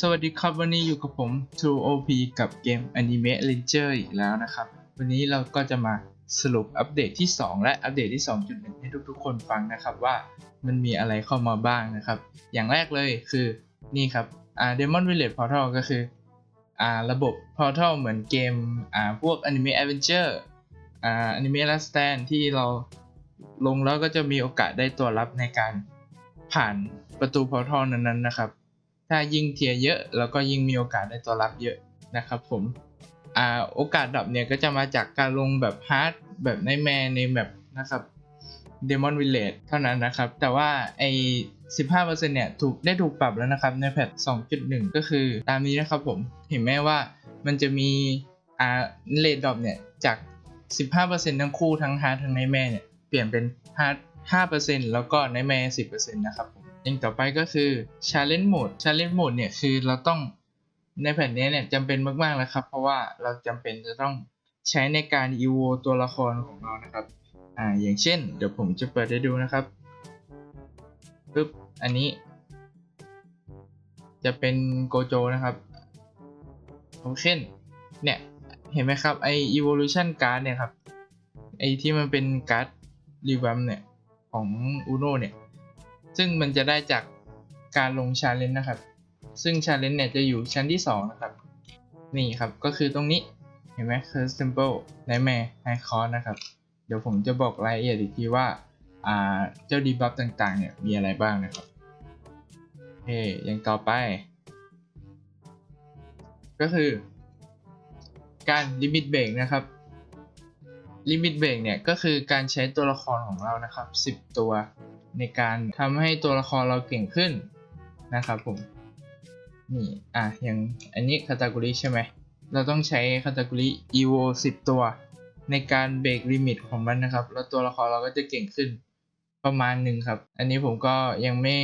สวัสดีครับวันนี้อยู่กับผม True OP กับเกม Anime Ranger อีกแล้วนะครับ วันนี้เราก็จะมาสรุปอัปเดตที่ 2 และอัปเดตที่ 2.1 ให้ทุกๆ คนฟังนะครับว่ามันมีอะไรเข้ามาบ้างนะครับ อย่างแรกเลยคือนี่ครับอ่า Demon Village Portal ก็คืออ่าระบบ Portal เหมือนเกมอ่าพวก Anime Adventure อ่า Anime Last Stand ที่เราลงแล้วก็จะมีโอกาสได้ตัวรับในการผ่านประตู Portal นั้นๆนะครับ ถ้ายิ่งเทียเยอะเราก็ยิ่งมีโอกาสได้ตัวรับเยอะนะครับผมอ่าโอกาสดรอปเนี่ยก็จะมาจากการลงแบบฮาร์ดแบบในแมในแบบนะครับ Demon Village เท่านั้นนะครับ แต่ว่าไอ้15%เนี่ยถูกได้ถูกปรับแล้วนะครับในแพท2.1 ก็คือตามนี้นะครับผมเห็นไหมว่ามันจะมีอ่าเลดดรอปเนี่ยจาก 15%ทั้งคู่ทั้งฮาร์ดทั้งในแม่เนี่ยเปลี่ยนเป็นฮาร์ด5%แล้วก็ในแม่10%นะครับผม อย่างต่อไปก็คือ Challenge Mode Challenge Mode เนี่ยคือเราต้องในแผ่นนี้เนี่ยจำเป็นมากๆแล้วครับ เพราะว่าเราจำเป็นจะต้องใช้ในการ EVO ตัวละครของเรานะครับอ่าอย่างเช่น เดี๋ยวผมจะเปิดให้ดูนะครับปึ๊บอันนี้ จะเป็นโกโจนะครับผมเช่นเนี่ยเห็นไหมครับไอ evolution card เนี่ยครับไอที่มันเป็นการ์ดรีวัมเนี่ยของอุโนเนี่ย ซึ่งมันจะได้จากการลงชาเลนจ์นะครับ ซึ่งชาเลนจ์เนี่ยจะอยู่ชั้นที่ 2 นะครับ นี่ครับก็คือตรงนี้เห็นไหม Curse Temple Nightmare High Cost นะครับ เดี๋ยวผมจะบอกรายละเอียดอีกทีว่าอ่าเจ้าดีบัฟต่างๆเนี่ยมีอะไรบ้างนะครับเฮ้ยังต่อไป ก็คือการลิมิตเบรกนะครับ ลิมิตเบรกเนี่ยก็คือการใช้ตัวละครของเรานะครับ 10 ตัว ในการทำให้ตัวละครเราเก่งขึ้นนะครับผมนี่อะอย่างอันนี้คาตา g o r y ใช่ไหมเราต้องใช้คาตา g o r y evo 10 ตัว ในการเบรกลิมิตของมันนะครับ แล้วตัวละครเราก็จะเก่งขึ้นประมาณหนึ่งครับ อันนี้ผมก็ยังไม่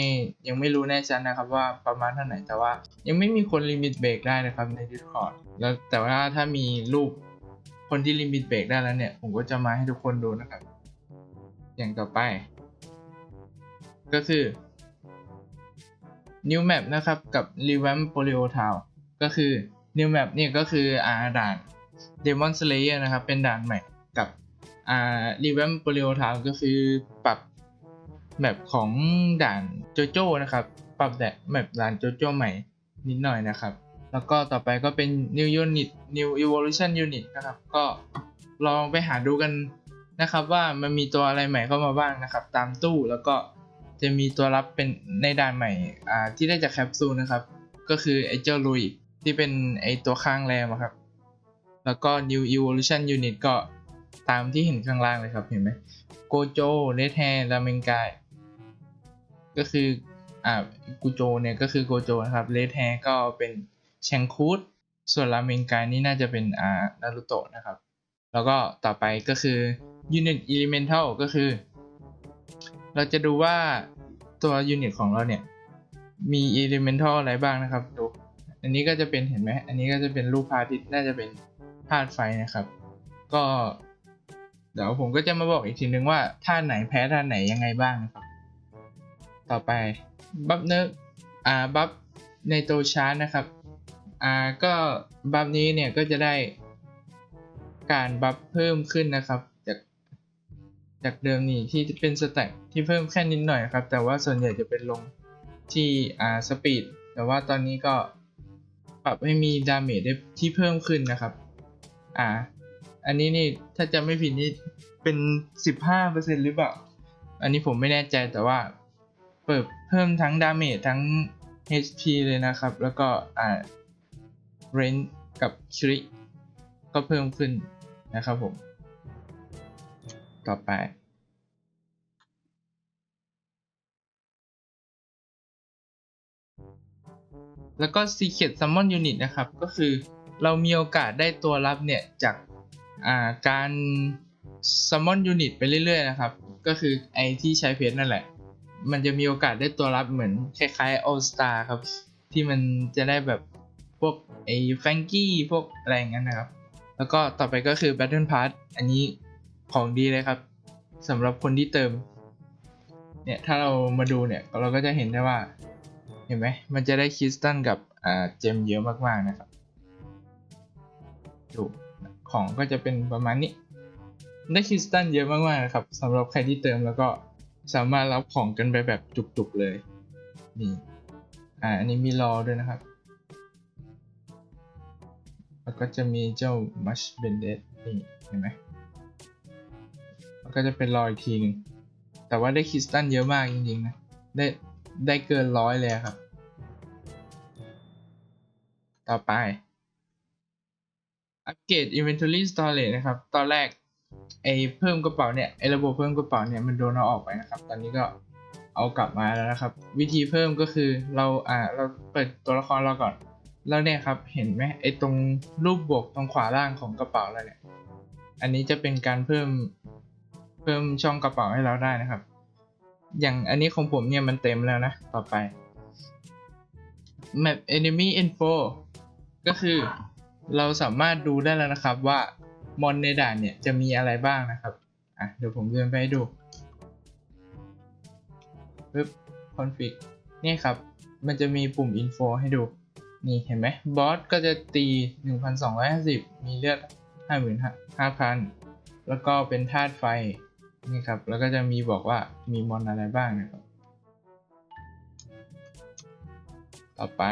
ยังไม่รู้แน่ชัดนะครับว่าประมาณเท่าไหร่แต่ว่ายังไม่มีคนลิมิตเบรกได้นะครับใน Discord แล้วแต่ว่าถ้ามีรูป คนที่ลิมิตเบรกได้แล้วเนี่ย ผมก็จะมาให้ทุกคนดูนะครับ อย่างต่อไป ก็คือ New Map นะครับ กับ Revamp Polio Town ก็คือ New Map เนี่ยก็คืออาด่าน Demon Slayer นะครับ เป็นด่านใหม่กับอ่า Revamp Polio Town ก็คือปรับแมปของด่านโจโจ้นะครับ ปรับแบบแมปด่านโจโจ้ใหม่นิดหน่อยนะครับ แล้วก็ต่อไปก็เป็น New Unit New Evolution Unit นะครับ ก็ลองไปหาดูกันนะครับว่ามันมีตัวอะไรใหม่เข้ามาบ้างนะครับ ตามตู้แล้วก็จะมีตัวรับเป็นในด่านใหม่อ่าที่ได้จากแคปซูลนะครับ ก็คือไอเจ้าลุยที่เป็นไอตัวข้างแรมอะครับ แล้วก็ New Evolution Unit ก็ตามที่เห็นข้างล่างเลยครับเห็นไหมโกโจเรดแฮร์ราเมงกายก็คืออ่ากูโจเนี่ยก็คือโกโจนะครับเรดแฮร์ก็เป็น แชงคูดส่วนราเมงกายนี่น่าจะเป็นอานารุโตะนะครับ แล้วก็ต่อไปก็คือ Unit Elemental ก็คือ เราจะดูว่าตัวยูนิตของเราเนี่ย มี elemental อะไรบ้างนะครับดูอันนี้ก็จะเป็นเห็นไหมอันนี้ก็จะเป็นรูปพาทิตน่าจะเป็นธาตุไฟนะครับ ก็เดี๋ยวผมก็จะมาบอกอีกทีนึงว่าธาตุไหนแพ้ธาตุไหนยังไงบ้างนะครับ ต่อไปบัฟเนอร์อ่าบัฟในโตชาร์นะครับ อ่าก็บัฟนี้เนี่ยก็จะได้การบัฟเพิ่มขึ้นนะครับ จากจากเดิมนี่ที่เป็นสแต็กที่เพิ่มแค่นิดหน่อยครับ แต่ว่าส่วนใหญ่จะเป็นลงที่อ่าสปีดแต่ว่าตอนนี้ก็ปรับให้มีดาเมจได้ที่เพิ่มขึ้นนะครับ อ่า อันนี้นี่ถ้าจะไม่ผิดนี่เป็น 15%หรือเปล่า อันนี้ผมไม่แน่ใจแต่ว่า เปิดเพิ่มทั้งดาเมจทั้ง HP เลยนะครับ แล้วก็อ่า เรนกับชริก็เพิ่มขึ้นนะครับผม ต่อไป แล้วก็ Secret Summon Unit นะครับ ก็คือเรามีโอกาสได้ตัวรับเนี่ย จากาการ Summon Unit ไปเรื่อย ๆ นะครับ ก็คือไอที่ใช้เพจนั่นแหละ มันจะมีโอกาสได้ตัวรับเหมือนคล้ายๆ All Star ครับ ที่มันจะได้แบบ พวกไอ้แฟงกี้พวกอะไรอย่างนั้นนะครับ แล้วก็ต่อไปก็คือ Battle Pass อันนี้ของดีเลยครับสำหรับคนที่เติม เนี่ย ถ้าเรามาดูเนี่ย เราก็จะเห็นได้ว่า เห็นไหม มันจะได้คริสตัลกับอ่าเจมเยอะมากๆนะครับดูของก็จะเป็นประมาณนี้ ได้คริสตัลเยอะมากๆนะครับสำหรับใครที่เติมแล้วก็สามารถรับของกันไปแบบจุกๆเลย นี่ อ่า อันนี้มีรอด้วยนะครับ แล้วก็จะมีเจ้ามัชเบนเดตนี่เห็นไหมแล้วก็จะเป็นรออีกทีหนึ่งแต่ว่าได้คริสตัลเยอะมากจริงๆนะ ได้ได้เกินร้อยเลยครับ ต่อไป อัปเกรด Inventory Storage นะครับ ตอนแรกไอเพิ่มกระเป๋าเนี่ย ไอระบบเพิ่มกระเป๋าเนี่ยมันโดนเอาออกไปนะครับ ตอนนี้ก็เอากลับมาแล้วนะครับ วิธีเพิ่มก็คือเราอ่าเราเปิดตัวละครเราก่อน แล้วเนี่ยครับเห็นไหมไอ้ตรงรูปบวกตรงขวาล่างของกระเป๋าเราเนี่ย อันนี้จะเป็นการเพิ่มเพิ่มช่องกระเป๋าให้เราได้นะครับ อย่างอันนี้ของผมเนี่ยมันเต็มแล้วนะ ต่อไป map enemy info ก็คือเราสามารถดูได้แล้วนะครับว่ามอนในด่านเนี่ยจะมีอะไรบ้างนะครับอะเดี๋ยวผมเดินไปให้ดูปึ๊บ config นี่ครับ มันจะมีปุ่ม info ให้ดู นี่เห็นไหมบอสก็จะตี 1250 มีเลือด 55,000 แล้วก็เป็นธาตุไฟ นี่ครับ แล้วก็จะมีบอกว่ามีมอนอะไรบ้างนะครับ ต่อไป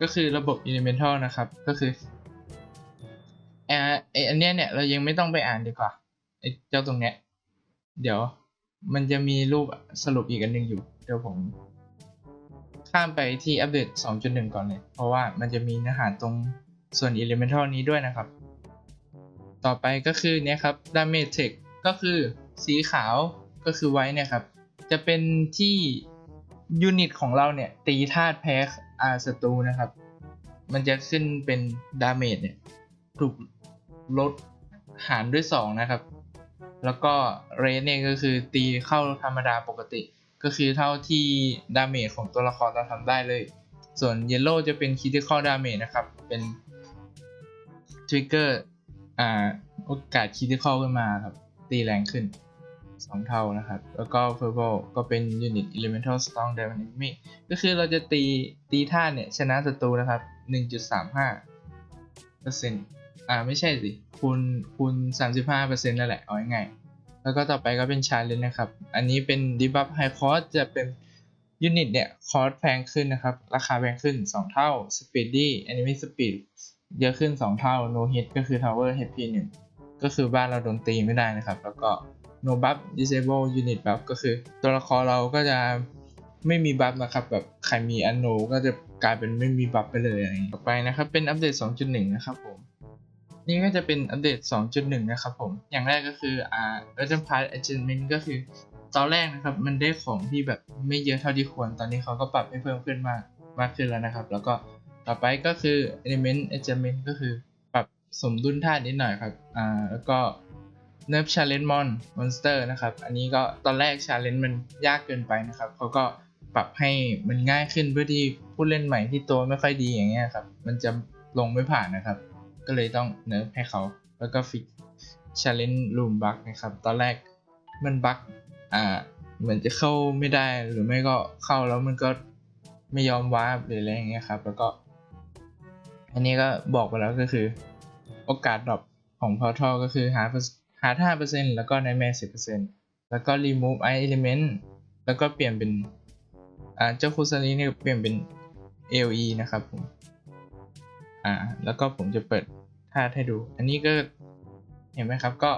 ก็คือระบบ Elemental นะครับ ก็คือเอ่อไออันเนี้ยเนี่ย เรายังไม่ต้องไปอ่านดีกว่าไอเจ้าตรงเนี้ย เดี๋ยวมันจะมีรูปสรุปอีกอันหนึงอยู่ ดี๋ยวผม ข้ามไปที่อัปเดต 2.1 ก่อนเลย เพราะว่ามันจะมีเนื้อหาตรงส่วน Elemental นี้ด้วยนะครับ ต่อไปก็คือเนี่ยครับ Damage Tech ก็คือสีขาวก็คือไว้เนี่ยครับ จะเป็นที่ยูนิตของเราเนี่ย ตีธาตุแพ้อาศัตรูนะครับ มันจะขึ้นเป็นดาเมจเนี่ยถูกลดหารด้วย 2 นะครับ แล้วก็เรนเนี่ยก็คือตีเข้าธรรมดาปกติ ก็คือเท่าที่ดาเมจของตัวละครเราทำได้เลย ส่วนเยลโล่จะเป็นคิ t i คอ l ดาเมจนะครับ เป็นทริกเกอร์อ่าโอกาสคิ t i คอ l ขึ้นมาครับ ตีแรงขึ้น 2 เท่านะครับ แล้วก็ Purple ก็เป็น Unit Elemental Strong Damage Enemy ก็คือเราจะตีตีท่าเนี่ย ชนะศัตรูนะครับ 1.35เปอร์เซ็นต์อ่าไม่ใช่สิคูณคูณ35เปอร์เซ็นต์นั่นแหละ เอาง่ายๆ แล้วก็ต่อไปก็เป็น Challenge นะครับ อันนี้เป็น Debuff High Cost จะเป็นยูนิตเนี่ยคอสแพงขึ้นนะครับ ราคาแพงขึ้น 2 เท่า Speedy Enemy Speed เยอะขึ้น 2 เท่า No Hit ก็คือ Tower HP 1ก็คือบ้านเราโดนตีไม่ได้นะครับ แล้วก็ no buff disable unit buff ก็คือ ตัวละครเราก็จะไม่มีบัฟนะครับแบบใครมีอันโนก็จะกลายเป็นไม่มีบัฟไปเลยอะไรต่อไปนะครับ เป็นอัปเดต 2.1 นะครับผม นี่ก็จะเป็นอัปเดต 2.1 นะครับผม อย่างแรกก็คืออ่า Legend Pass Achievement ก็คือ ตอนแรกนะครับ มันได้ของที่แบบไม่เยอะเท่าที่ควร ตอนนี้เขาก็ปรับให้เพิ่มขึ้นมากมากขึ้นแล้วนะครับ แล้วก็ต่อไปก็คือ Element Adjustment ก็คือปรับสมดุลธาตุนิดหน่อยครับ อ่า แล้วก็ Nerf Challenge Mon Monster นะครับ อันนี้ก็ตอนแรก Challenge มันยากเกินไปนะครับ เขาก็ปรับให้มันง่ายขึ้นเพื่อที่ผู้เล่นใหม่ที่ตัวไม่ค่อยดีอย่างเงี้ยครับ มันจะลงไม่ผ่านนะครับ ก็เลยต้องเนิร์ฟให้เขา แล้วก็ฟิก Challenge Room Bug นะครับ ตอนแรกมันบั๊กอ่าเหมือนจะเข้าไม่ได้หรือไม่ก็เข้าแล้วมันก็ไม่ยอมวาร์ปหรืออะไรอย่างเงี้ยครับ แล้วก็ อันนี้ก็บอกไปแล้วก็คือ โอกาสดรอปของ Portal ก็คือหาหาห้าเปอร์เซ็นต์แล้วก็ในแมสิบเปอร์เซ็นต์แล้วก็ remove i element แล้วก็เปลี่ยนเป็นอ่าเจ้าคูซารีเนี่ยเปลี่ยนเป็น AOE นะครับผม อ่า แล้วก็ผมจะเปิดธาตุให้ดู อันนี้ก็เห็นไหมครับ ก็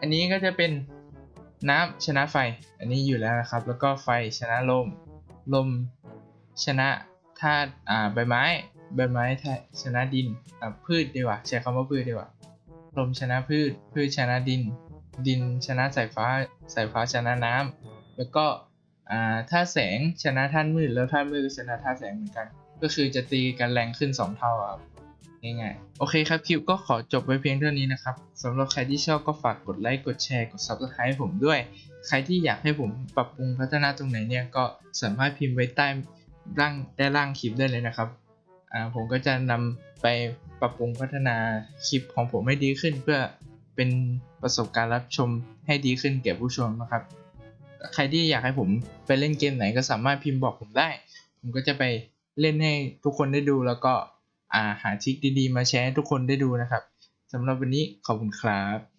อันนี้ก็จะเป็นน้ำชนะไฟ อันนี้อยู่แล้วนะครับ แล้วก็ไฟชนะลม ลมชนะธาตุอ่าใบไม้ ใบไม้ชนะดินอ่าพืชดีกว่า ใช้คำว่าพืชดีกว่า ลมชนะพืช พืชชนะดิน ดินชนะสายฟ้า สายฟ้าชนะน้ำแล้วก็อ่าถ้าแสงชนะท่านมืด แล้วท่านมืดก็ชนะท่าแสงเหมือนกัน ก็คือจะตีกันแรงขึ้น 2 เท่าครับง่ายๆโอเคครับคลิปก็ขอจบไว้เพียงเท่านี้นะครับสำหรับใครที่ชอบก็ฝากกดไลค์กดแชร์กด Subscribe ให้ผมด้วย ใครที่อยากให้ผมปรับปรุงพัฒนาตรงไหนเนี่ยก็สามารถพิมพ์ไว้ใต้ล่างได้ล่างคลิปได้เลยนะครับอ่าผมก็จะนำไปปรับปรุงพัฒนาคลิปของผมให้ดีขึ้น เพื่อเป็นประสบการณ์รับชมให้ดีขึ้นแก่ผู้ชมนะครับ ใครที่อยากให้ผมไปเล่นเกมไหนก็สามารถพิมพ์บอกผมได้ ผมก็จะไป เล่นให้ทุกคนได้ดูแล้วก็าหาทริคดีๆ มาแชร์ให้ทุกคนได้ดูนะครับสำหรับวันนี้ขอบคุณครับ